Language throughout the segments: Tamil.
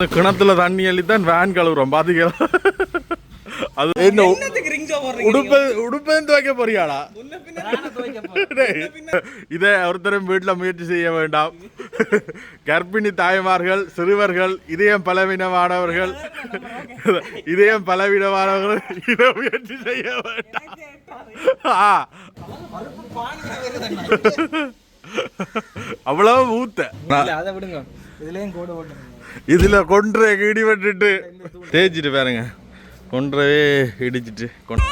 இந்த கிணத்துல தண்ணி அள்ளித்தான் வேன் கழுவுறோம். பாத்தீங்களா அது என்ன உடுப்பு உடுப்பேன் துவைக்க போறியாடா? இதை ஒருத்தரும் வீட்டுல முயற்சி செய்ய வேண்டாம். கர்ப்பிணி தாய்மார்கள் சிறுவர்கள் இதயம் பலவீனமானவர்கள் இதயம் பலவீனமானவர்கள் இதை முயற்சி செய்ய வேண்டாம். ஆ. அவ்வளவு ஊத்த. அதை விடுங்க. இதுலயும் கோடு ஓட்டுங்க இதுல கொன்றை இடி விட்டுட்டு. தேய்ச்சிட்டு பாருங்க. கொன்றவே இடிச்சிட்டு. கொன்-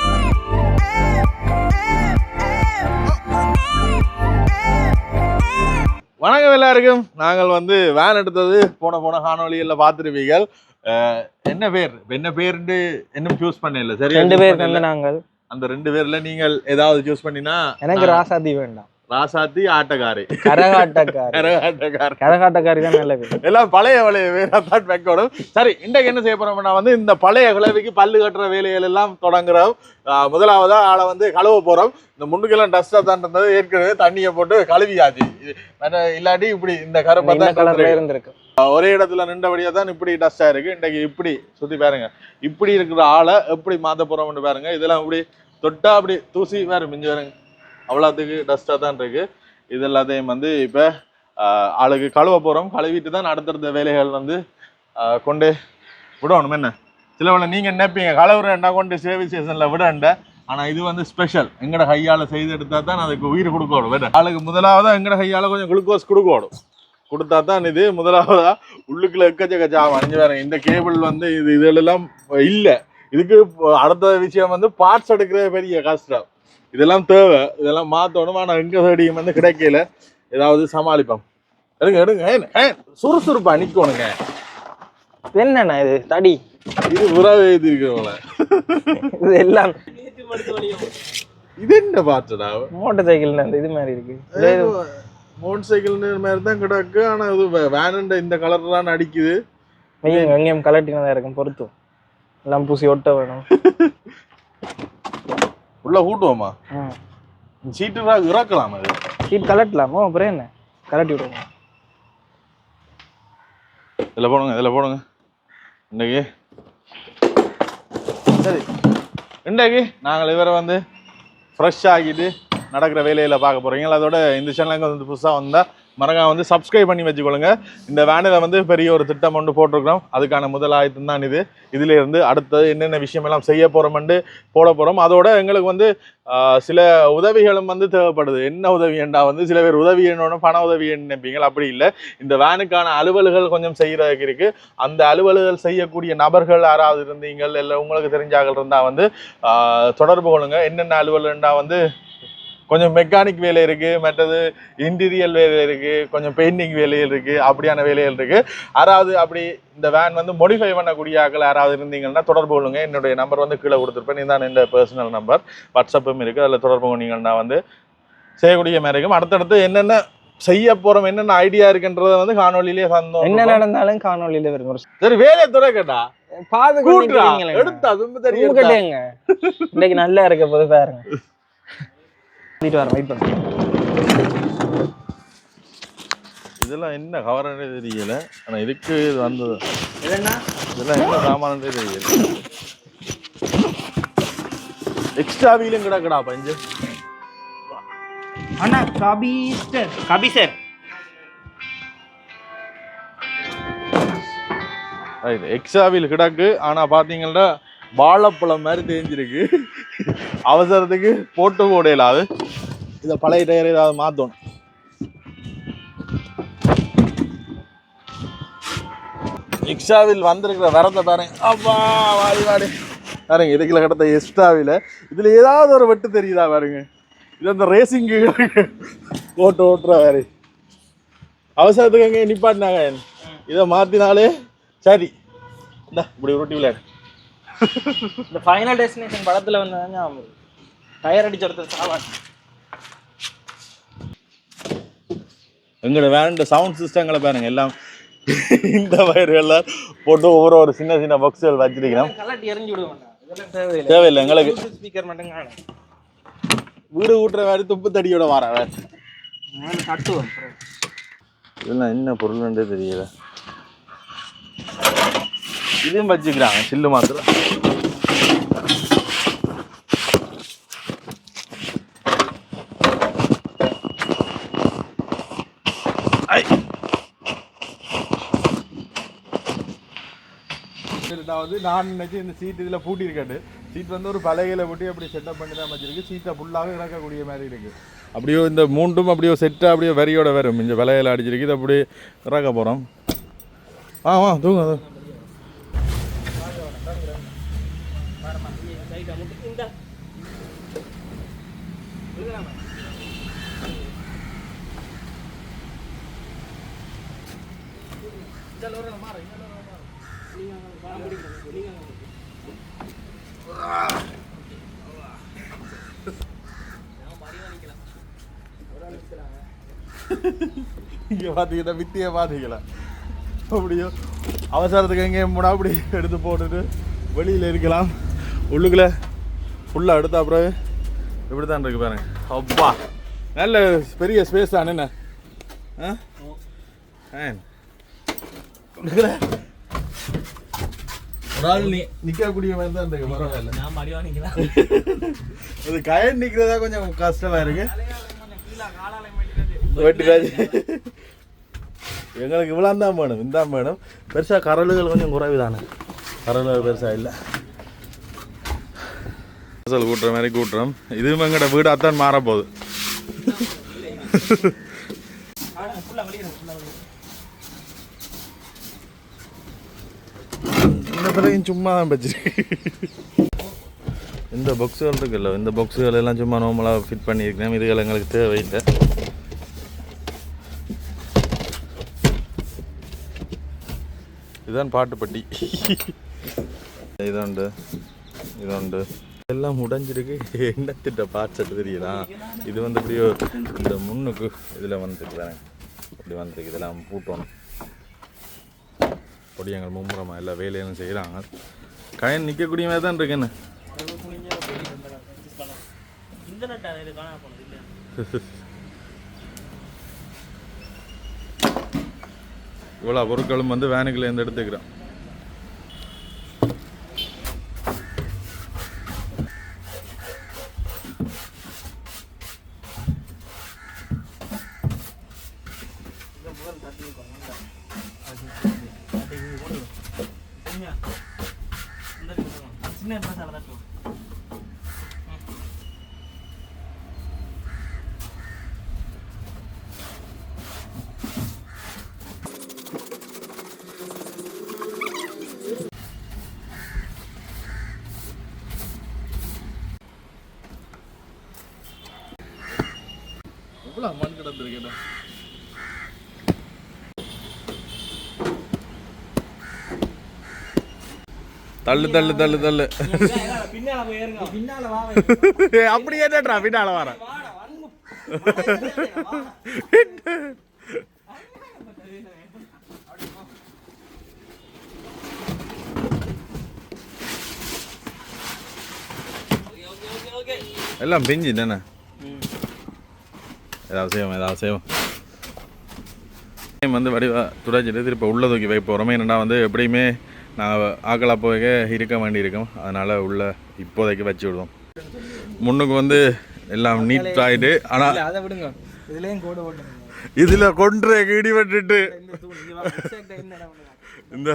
வணக்கம் எல்லாருக்கும். நாங்கள் வந்து வேன் எடுத்தது போன போன காணொலியில் பார்த்துருப்பீங்கள் என்ன பேர்? என்ன பேருன்னு இன்னும் சூஸ் பண்ணல. சரி ரெண்டு பேர் நாங்கள். அந்த ரெண்டு பேர்ல நீங்கள் ஏதாவது சூஸ் பண்ணினா எனக்கு ராசாதி வேண்டாம். ராசாத்தி ஆட்டக்காரி. கரகாட்டக்காரி. தான் நல்ல பேர். எல்லாம் பழைய பழைய வேலைத்தான் வைக்கணும் சரி இன்றைக்கு என்ன செய்ய போறோம்னா வந்து இந்த பழைய குழவிக்கு பல்லு கட்டுற வேலைகள் எல்லாம் தொடங்குறோம். முதலாவதா ஆளை வந்து கழுவ போறோம். இந்த முன்னுக்கெல்லாம் டஸ்டா தான் இருந்தது. ஏற்கனவே தண்ணியை போட்டு கழுவியாச்சு. இல்லாட்டி இப்படி இந்த கருப்பை தான் இருந்திருக்கு. ஒரே இடத்துல நின்றபடியா தான் இப்படி டஸ்டா இருக்கு. இன்றைக்கு இப்படி சுத்தி பாருங்க. இப்படி இருக்கிற ஆளை எப்படி மாத்த போறோம்னு பாருங்க. இதெல்லாம் இப்படி தொட்டா அப்படி தூசி வேற மிஞ்சி வருங்க. அவ்வளோத்துக்கு டஸ்ட்டாக தான் இருக்குது இது எல்லாத்தையும் வந்து இப்போ ஆளுக்கு கழுவ போகிறோம் கழுவிட்டு தான் அடுத்தடுத்த வேலைகள் வந்து கொண்டு விடணும். என்ன? சிலவளை நீங்கள் நினைப்பீங்க கழுவுறேன்டா கொண்டு சேவை ஸ்டேஷனில் விடண்ட ஆனால் இது வந்து ஸ்பெஷல் எங்கட கையால் செய்து எடுத்தால் தான் அதுக்கு உயிர் கொடுக்கணும். வேற ஆளுக்கு முதலாவதாக எங்கட கையால் கொஞ்சம் குளுக்கோஸ் கொடுக்கணும். கொடுத்தா தான் இது முதலாவதா உள்ளுக்குள்ள எக்கச்சக்க ஜாமான் அணிஞ்சு வேற இந்த கேபிள் வந்து இது இதெல்லாம் இல்லை. இதுக்கு அடுத்த விஷயம் வந்து பார்ட்ஸ் எடுக்கிற பெரிய கஷ்டம். இதெல்லாம் தேவை. இதெல்லாம் மாத்தணும். ஆனா எங்க தேடியும் வந்து கிடைக்கல. ஏதாவது சமாளிப்போம். எடுங்க எடுங்க. சுறுசுறுப்பா நிக்கணுங்க. இது என்னண்ணா இது? தடி. இது உறவு எழுதிருக்கிறவங்கள இது எல்லாம். இது என்ன பார்ட்ஸ்டா மோட்டார் சைக்கிள் அந்த இது மாதிரி இருக்கு. மோட்டர் சைக்கிள் மாதிரி தான் கிடக்கு. ஆனா இது வேனுண்ட இந்த கலர் தான் அடிக்குது. எங்கேயும் கலட்டினதா இருக்கும் பொருத்தும். எல்லாம் பூசி ஒட்ட வேணும். உள்ள கூட்டுவோமா சீட்டு இறக்கலாம் அது சீட் கலட்டலாமோ அப்புறம் என்ன? கலட்டி விடுங்க இதில் போடுங்க இதில் போடுங்க. இன்றைக்கு. சரி. இன்றைக்கு நாங்கள் இவரை வந்து ஃப்ரெஷ் ஆகிட்டு நடக்கிற வேலையில் பார்க்க போகிறீங்க அதோட இந்த சேனலுக்கு வந்து புதுசாக வந்தால் மறக்காம வந்து சப்ஸ்கிரைப் பண்ணி வச்சுக்கொள்ளுங்க. இந்த வேனில் வந்து பெரிய ஒரு திட்டம் ஒன்று போட்டிருக்கிறோம். அதுக்கான முதல் ஆயத்தம் தான் இது. இதுல இருந்து அடுத்தது என்னென்ன விஷயமெல்லாம் செய்ய போகிறோம்னு போட போகிறோம் அதோட எங்களுக்கு வந்து சில உதவிகளும் வந்து தேவைப்படுது. என்ன உதவி என்றா வந்து சில பேர் உதவி என்னோட பண உதவி நினைப்பீங்க. அப்படி இல்லை. இந்த வேனுக்கான அலுவல்கள் கொஞ்சம் செய்கிறதுக்கு இருக்குது அந்த அலுவல்கள் செய்யக்கூடிய நபர்கள் யாராவது இருந்தீங்கள் இல்லை உங்களுக்கு தெரிஞ்சாக இருந்தால் வந்து தொடர்பு கொள்ளுங்கள் என்னென்ன அலுவல்ண்டா வந்து கொஞ்சம் மெக்கானிக் வேலை இருக்கு மற்றது இன்டீரியல் வேலை இருக்கு கொஞ்சம் பெயிண்டிங் வேலைகள் இருக்கு அப்படியான வேலைகள் இருக்கு. யாராவது அப்படி இந்த வேன் வந்து மோடிஃபை பண்ணக்கூடிய ஆட்கள் யாராவது இருந்தீங்கன்னா தொடர்பு கொள்ளுங்க. என்னுடைய நம்பர் வந்து கீழே கொடுத்துருப்பேன். இதுதான் இந்த பர்சனல் நம்பர் வாட்ஸ்அப்பும் இருக்கு. அதில் தொடர்பு கொண்டீங்கன்னா வந்து செய்யக்கூடிய மாதிரி இருக்கும் அடுத்தடுத்து என்னென்ன செய்ய போறோம் என்னென்ன ஐடியா இருக்குன்றத வந்து காணொலியிலேயே சந்தோம் என்ன நடந்தாலும் காணொலியில வரும். சரி வேலையை துறைக்கட்டா? பாது கூட்டுறா? எடுத்தா அதுவும் தெரியும் இன்னைக்கு நல்லா இருக்க போது பாருங்க. கூட்டிட்டு வரேன் வெயிட் பண்ணுங்க இதெல்லாம் என்ன கவரனே தெரியல. ஆனா இதுக்கு இது வந்தது. என்ன இதெல்லாம் என்ன சாமானே தெரியல. எக்ஸ்ட்ரா வீலும் கிடக்குடா பஞ்சு. அண்ணா கபீஸ்டர் கபீசர் ரைட் எக்ஸ்ட்ரா வீல் கிடக்கு. ஆனா பாத்தீங்கன்னா வாழைப்பழம் மாதிரி தேஞ்சிருக்கு. அவசரத்துக்கு போட்டு போடையில அது இதை பழைய டயர் ஏதாவது மாற்றணும் எக்ஸ்ட்ராவில் வந்திருக்கிற வரத்தை பாருங்க. அப்பா வாடி வாடி. பாருங்க இதுக்குள்ள கிடத்த எக்ஸ்ட்ராவில் இதுல ஏதாவது ஒரு வெட்டு தெரியுதா பாருங்க. இது அந்த ரேசிங் ஓட்டு ஓட்டுற வேறு அவசரத்துக்கு அங்கே நிப்பாட்டினாங்க. இதை மாத்தினாலே சரி. இந்த இப்படி உருட்டி விளையாடு. இந்த ஃபைனல் டெஸ்டினேஷன் படத்துல வந்து டயர் அடிச்சு ஒருத்தர் சாவான் எங்களோட வேண்ட சவுண்ட் சிஸ்டங்களை பாருங்க எல்லாம் இந்த வயர்கள்லாம் போட்டு ஒவ்வொரு ஒரு சின்ன சின்ன பாக்ஸ்கள் வச்சிருக்கிறோம். தேவையில்லை. தேவையில்லை எங்களுக்கு ஸ்பீக்கர் மட்டும் வீடு ஊட்டுற மாதிரி துப்பு தடியோட வர. இதெல்லாம் என்ன பொருள்ன்றே தெரியல. இதுவும் வச்சுக்கிறாங்க சில்லு மாத்திரம். ஐ. நான் நினச்சி இந்த சீட் இதில் பூட்டி இருக்காட்டு சீட் வந்து ஒரு பலகையில் போட்டு அப்படி செட்டப் பண்ணி தான் வச்சிருக்கு. சீட்டை ஃபுல்லாக இறக்கக்கூடிய மாதிரி இருக்குது அப்படியோ இந்த மூண்டும் அப்படியோ செட்டாக அப்படியே வரியோட வரும். இந்த விலையில் அடிச்சிருக்கு. இது அப்படி இறக்க போகிறோம் ஆ ஆ தூங்க. இங்கே பார்த்தீங்கன்னா வித்தியை பார்த்தீங்களா அப்படியோ அவசரத்துக்கு எங்கேயும் போனால் அப்படி எடுத்து போட்டுட்டு வெளியில் இருக்கலாம். உள்ளுக்குள்ள ஃபுல்லாக எடுத்த அப்புறம் இப்படி தான் இருக்கு பாருங்க. அப்பா நல்ல பெரிய ஸ்பேஸ் தானே என்ன? ஆ? ஆ. உள்ளுக்குள்ள ஒரு ஆள் நி நிற்கக்கூடிய மாதிரி தான் இருக்கு பரவாயில்ல நான் மடிவா நிக்கலாம் இது கயன் நிற்கிறதா கொஞ்சம் கஷ்டமா இருக்கு. எங்களுக்கு இவ்வளோ தான் வேணும் இந்த வேணும். பெருசாக கரலுகள் கொஞ்சம் குறைவு தானே கரலுகள் பெருசாக இல்லை கூட்டுற மாதிரி கூட்டுறோம். இதுவும் எங்கட வீடு அத்தான் மாற போகுது ஃபுல்லா வெளியே ஃபுல்லா வெளியே இந்த பிறகு சும்மா தான் வச்சிருக்கு இந்த பாக்ஸுகள் இருக்குல்ல இந்த பாக்ஸுகள் எல்லாம் சும்மா நார்மலாக ஃபிட் பண்ணியிருக்கேன். இதுகள் எங்களுக்கு தேவையில்லை. இதுதான் பாட்டுப்பட்டி. இதுண்டு இதுண்டு. எல்லாம் உடைஞ்சிருக்கு என்னத்திட்ட பார்ட்ஸ் தெரியலா இது வந்து அப்படியே இந்த முன்னுக்கு இதில் வந்துருக்கு தானே அப்படி வந்துருக்கு. இதெல்லாம் பூட்டணும். பொடியங்கள் மும்முரமாக எல்லா வேலையும் செய்கிறாங்க கயன் நிற்கக்கூடிய மாதிரி தான் இருக்குன்னு. இவ்வளோ பொருட்களும் வந்து வேனுக்குள்ளேருந்து எடுத்துக்கிறோம் இந்த முதல் தட்டி இருப்பாங்க தட்டி இது போடு சரியா இந்த அந்த சின்ன பிரசால தட்டுவோம் இவ்வளோ தள்ளு தள்ளு தள்ளு தள்ளு. அப்படி ஏற்றா பின்னால வர எல்லாம் பிஞ்சு தானே ஏதாவது செய்வோம் ஏதாவது செய்வோம். டைம் வந்து வடிவா துடைச்சிட்டு திருப்பி உள்ள தூக்கி வைக்க போகிறோம் என்னடா வந்து எப்படியுமே நாங்கள் ஆக்கலா போக இருக்க வேண்டி இருக்கும் அதனால் உள்ள இப்போதைக்கு வச்சு விடுவோம். முன்னுக்கு வந்து எல்லாம் நீட் ஆகிட்டு ஆனால் அதை விடுங்க. இதுலயும் கோடு போட்டுங்க இதில் கொன்று இடிபட்டுட்டு. இந்த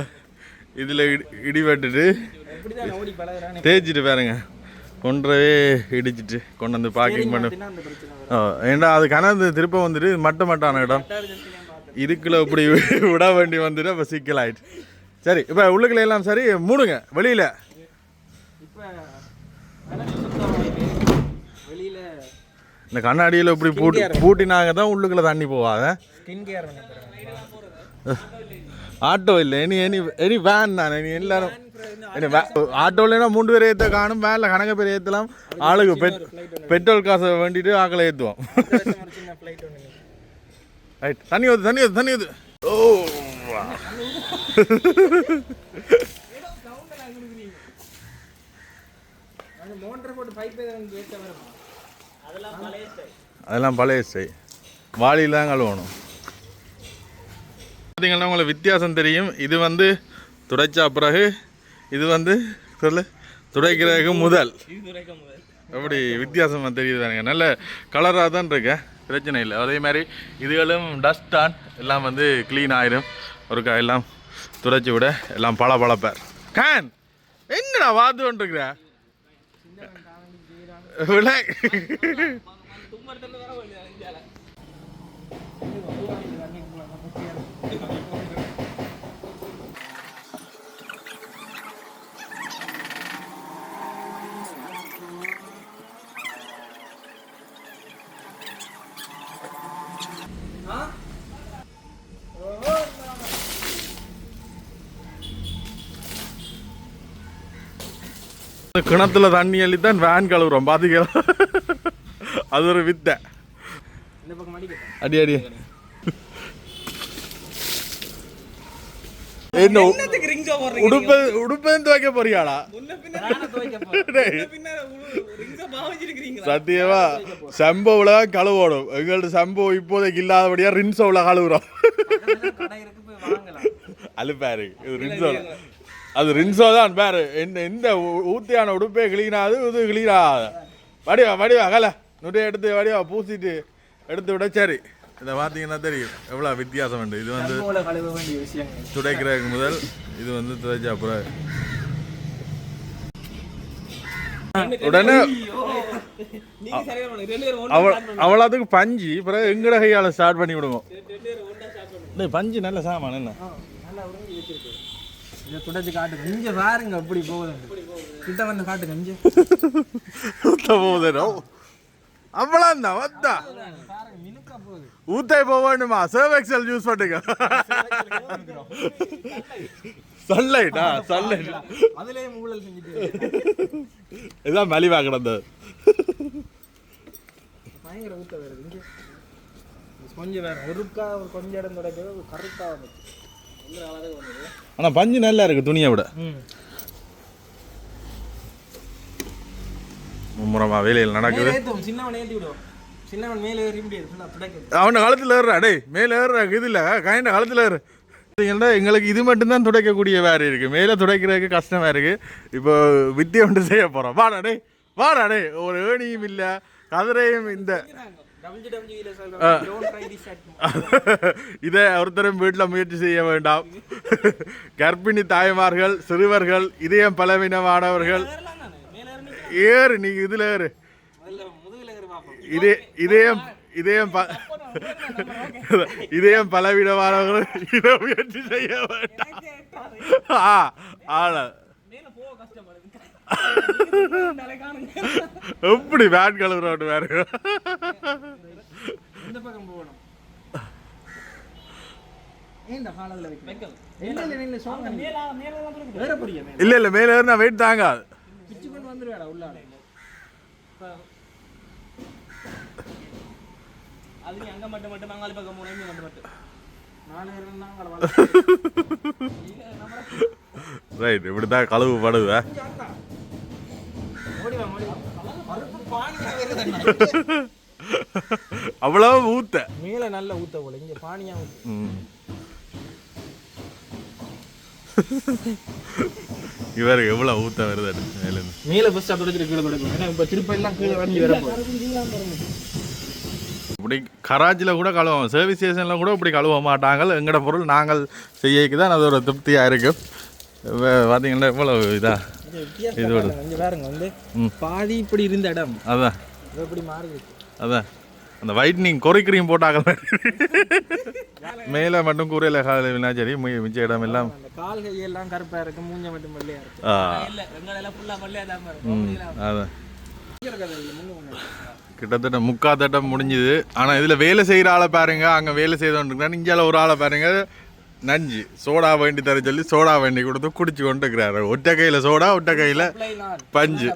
இதில் இடி பழகுறானே தேய்ச்சிட்டு பாருங்க. கொன்றவே இடிச்சிட்டு கொண்டு வந்து பார்க்கிங் பண்ணு. ஏன்டா அது கணந்து திருப்ப வந்துட்டு மட்ட மட்டான இடம். இதுக்குள்ள இப்படி விட வேண்டி வந்துட்டு அப்போ சிக்கலாயிட்டு. சரி இப்போ உள்ளுக்குள்ள எல்லாம் சரி மூடுங்க வெளியில. ஆயிட்டு இந்த கண்ணாடியில் இப்படி பூட்டி பூட்டினாங்க தான் உள்ளுக்குள்ள தண்ணி போவாத ஆட்டோ இல்லை இனி இனி இனி வேன் தானே இனி எல்லாரும். ஆட்டோலனா மூன்று பேர் ஏற்ற காணும் வேனில் கணக்கு பேர் ஏற்றலாம் ஆளுக்கு பெட் பெட்ரோல் காசை வேண்டிட்டு ஆக்களை ஏற்றுவோம் ரைட் தண்ணி ஊத்து தண்ணி ஊத்து தண்ணி ஊத்து. ஓ அதெல்லாம் பழைய ஸ்டைல் அதெல்லாம் பழைய ஸ்டை வாளியில் தான் கழுவணும். பார்த்தீங்கன்னா உங்களுக்கு வித்தியாசம் தெரியும். இது வந்து துடைச்சா பிறகு இது வந்து சொல்லு. துடைக்கிறதுக்கு முதல். எப்படி வித்தியாசமாக தெரியுது பாருங்க நல்ல கலராக தான் இருக்கு. பிரச்சனை இல்லை. அதே மாதிரி இதுகளும் டஸ்ட் ஆன் எல்லாம் வந்து க்ளீன் ஆயிரும். ஒருக்கா எல்லாம் துடைச்சி விட. எல்லாம் பல பழப்பார் கான் என்னடா வாத்து கொண்டிருக்கிற விளை. தும்மறதுல வர வேண்டியது இந்தியால இந்த கிணத்துல தண்ணி அள்ளி தான் வேன் கழுவுறோம். பாத்தீங்களா அது ஒரு வித்தை. அடி அடி. என்ன உ- என்னத்துக்கு ரிங்ஸா போடுறீங்க? உடுப்பு உடுப்பேன் துவைக்க போறியாடா? சத்தியமா சம்பவுல கழுவோடும். எங்கள்ட்ட சம்பவம் இப்போதைக்கு இல்லாதபடியா ரின்சோவில் கழுவுறோம். கடை இருக்கு இது ரின்சோ அது ரின்சோ தான் பாரு. இந்த இந்த ஊத்தியான உடுப்பே கிளீனாது இது கிளீனாது வடிவா வடிவா கல நுடைய எடுத்து வடிவா பூசிட்டு எடுத்து விட சரி. இதை பார்த்தீங்கன்னா தெரியும். எவ்வளோ வித்தியாசம் உண்டு. இது வந்து துடைக்கிறதுக்கு முதல் இது வந்து துடைச்சா அப்புறம். உடனே அவ்வளோத்துக்கு பஞ்சு பிறகு எங்கட கையால் ஸ்டார்ட் பண்ணி விடுவோம். பஞ்சு நல்ல சாமான் என்ன? இதை துடைச்சு காட்டுங்க. இங்க பாருங்க அப்படி போகுது. கிட்ட வந்து காட்டுங்க இங்க. ஊத்த போகுதுனோ அவ்வளோதான் வந்தா பாருங்க மினுக்கா போகுது ஊத்தே போவேண்டுமா சர்வ் எக்ஸல் யூஸ் பண்ணுங்க சன்லைட்டா சன்லைட் அதுலயே ஊழல் செஞ்சுட்டு இதான் மலிவா கிடந்தது பயங்கர ஊத்த வருது இங்க கொஞ்சம் வேற ஒருக்கா ஒரு கொஞ்சம் இடம் துடைக்கிறது ஒரு கருப்பா வந்துச்சு. ஆனால் பஞ்சு நல்லா இருக்கு துணியை விட. மும்முரமா வேலையில் நடக்குது. அவன காலத்தில் ஏறுறா. டேய் மேலே ஏறுறா. இது இல்லை. கைண்ட காலத்தில் ஏறு. பார்த்தீங்கன்னா எங்களுக்கு இது மட்டும்தான் துடைக்கக்கூடிய வேறு இருக்கு. மேலே துடைக்கிறதுக்கு கஷ்டமா இருக்கு. இப்போ வித்தியை ஒன்று செய்ய போகிறோம் வாடா டேய். ஒரு ஏணியும் இல்லை கதிரையும் இந்த இதை ஒருத்தரும் வீட்டில் முயற்சி செய்ய வேண்டாம் கர்ப்பிணி தாய்மார்கள் சிறுவர்கள் இதயம் பலவீனமானவர்கள் ஏறி நீ இதில் ஏறு இதே இதயம் இதயம் இதயம் பலவீனமானவர்கள் இதை முயற்சி செய்ய வேண்டாம் ஆ ஆள மேலே போக கஷ்டப்படுது காணுங்க எப்படி பேட் கழுவுறோட்டு வேறு? இந்த பக்கம் போகணும். இல்லை இல்லை மேலே. மேலே தான் இருக்குது வேற படிக்க மேலே இல்லை இல்லை மேலே ஏறினா வெயிட் தாங்காது. அங்க மட்டும் மட்டும் மங்காளி பக்கம் வந்து மட்டும் இருந்தாங்க ரைட் இப்படி தான் கழுவு அவ்வளவு ஊத்த. மேல நல்ல ஊத்த போல இங்க பானியா. இவருக்கு எவ்வளவு ஊத்த வருது மேலேருந்து மேல. பஸ் தொடச்சிட்டு கீழே தொடக்கணும் ஏன்னா இப்ப திருப்ப எல்லாம் கீழே வண்டி வர இப்படி கராச்சியில் கூட கழுவோம் சர்வீஸ் ஸ்டேஷனில் கூட இப்படி கழுவ மாட்டாங்க எங்கட பொருள் நாங்கள் செய்யக்கு தான் அது ஒரு திருப்தியாக இருக்கும் வே- பார்த்தீங்கன்னா இவ்வளோ இதா? இங்க பாருங்க வந்து. பாதி இப்படி இருந்த இடம். அதான் இப்படி மாறி அதான் அந்த ஒயிட்னிங் கொறை கிரீம் போட்டாங்க. மேலே மட்டும் கூரையில் காலையில்னா சரி மி- மிச்ச இடம் எல்லாம். கால் கை எல்லாம் கருப்பா இருக்கு மூஞ்ச மட்டும் வெள்ளையா இருக்கு. ஆ, இல்ல எங்களை எல்லாம் ஃபுல்லா வெள்ளையா தான் ம், அதான் இருக்கு. கிட்டத்தட்ட முக்கா தட்டம் முடிஞ்சுது. ஆனால் இதில் வேலை செய்கிற ஆளை பாருங்க அங்கே வேலை செய்தோன்றிருக்காரு இந்தியாவில் ஒரு ஆளை பாருங்க நஞ்சு. சோடா வேண்டி தர சொல்லி சோடா வேண்டி கொடுத்து குடிச்சு கொண்டு இருக்கிறாரு ஒற்றை கையில் சோடா ஒற்றை கையில் பஞ்சு.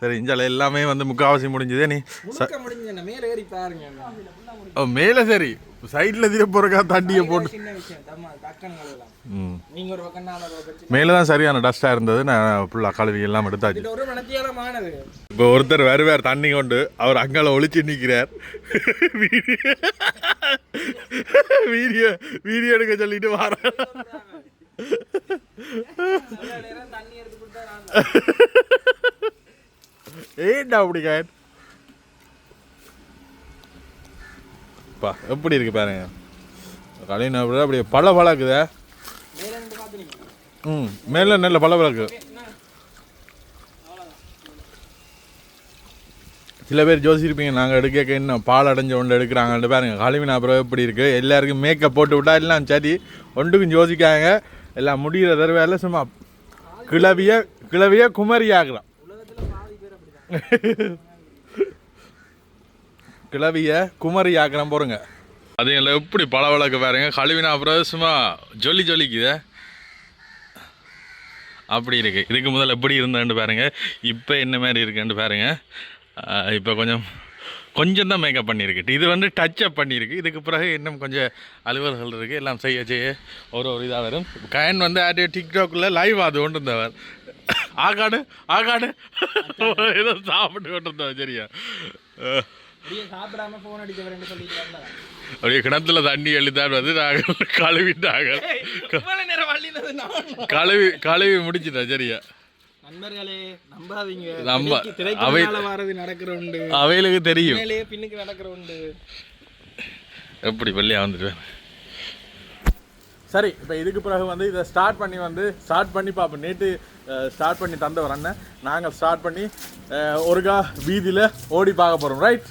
சரி இந்தியாவில் எல்லாமே வந்து முக்காவாசி முடிஞ்சுதே. நீ மேல சரி. சைடில் போட்டு. பக்கம் நான் ஒரு பக்கம். மேலே தான் சரியான டஸ்ட்டாக இருந்தது. நான் ஃபுல்லாக கழுவி எல்லாம் எடுத்தாச்சு. இப்போ ஒருத்தர் வருவார் தண்ணி கொண்டு. அவர் அங்கால ஒளிச்சு நிற்கிறார் வீடியோ வீடியோ எடுக்க சொல்லிட்டு வர ஏன்டா அப்படி காயன்? பா எப்படி இருக்கு பாருங்க. கலைஞர் அப்படியே பல பழக்குதே ம் மேலே நல்ல பல பழக்கு சில பேர் ஜோசிருப்பீங்க நாங்கள் எடுக்க இன்னும் பால் அடைஞ்ச ஒன்று எடுக்கிறாங்கன்னு பாருங்க. காலிமினா அப்புறம் எப்படி இருக்குது எல்லாருக்கும் மேக்கப் போட்டு விட்டா எல்லாம் சரி. ஒன்றுக்கும் ஜோசிக்காங்க எல்லாம் முடிகிற தடவை சும்மா கிளவிய கிளவிய குமரி ஆகலாம் கிளவிய குமரி ஆக்கிறோம் போறங்க அது எல்லாம் எப்படி பல வழக்கு பாருங்க. கழுவினா அப்புறம் சும்மா ஜொலி ஜொலிக்குதே. அப்படி இருக்கு. இதுக்கு முதல்ல எப்படி இருந்தேன்னு பாருங்க. இப்போ என்ன மாதிரி இருக்குன்னு பாருங்க. இப்போ கொஞ்சம் கொஞ்சம் தான் மேக்கப் பண்ணியிருக்கு. இது வந்து டச் அப் பண்ணியிருக்கு. இதுக்கு பிறகு இன்னும் கொஞ்சம் அலுவல்கள் இருக்குது எல்லாம் செய்ய செய்ய ஒரு ஒரு இதாக வரும். கயன் வந்து ஆடியோ டிக்டாக்ல லைவ் அது கொண்டு இருந்தவர் ஆகாடு ஆகாடு. ஏதோ சாப்பிட்டு கொண்டு இருந்தவர் சரியா? அப்படியே கிணத்துல தண்ணி எழுதான் வந்து நாங்கள் கழுவிட்டாங்க. கழுவி கழுவி முடிச்சிட்டேன் சரியா? நண்பர்களே நம்பாதீங்க. நம்ப- வாரது நடக்கிற உண்டு. அவைகளுக்கு தெரியும். பின்னுக்கு நடக்கிற உண்டு. எப்படி வெள்ளையா வந்துட்டு சரி இப்போ இதுக்கு பிறகு வந்து இதை ஸ்டார்ட் பண்ணி வந்து ஸ்டார்ட் பண்ணி பார்ப்போம் நேற்று ஸ்டார்ட் பண்ணி தந்தவர் அண்ணன். நாங்கள் ஸ்டார்ட் பண்ணி ஒருக்கா வீதியில் ஓடி பார்க்க போகிறோம் ரைட்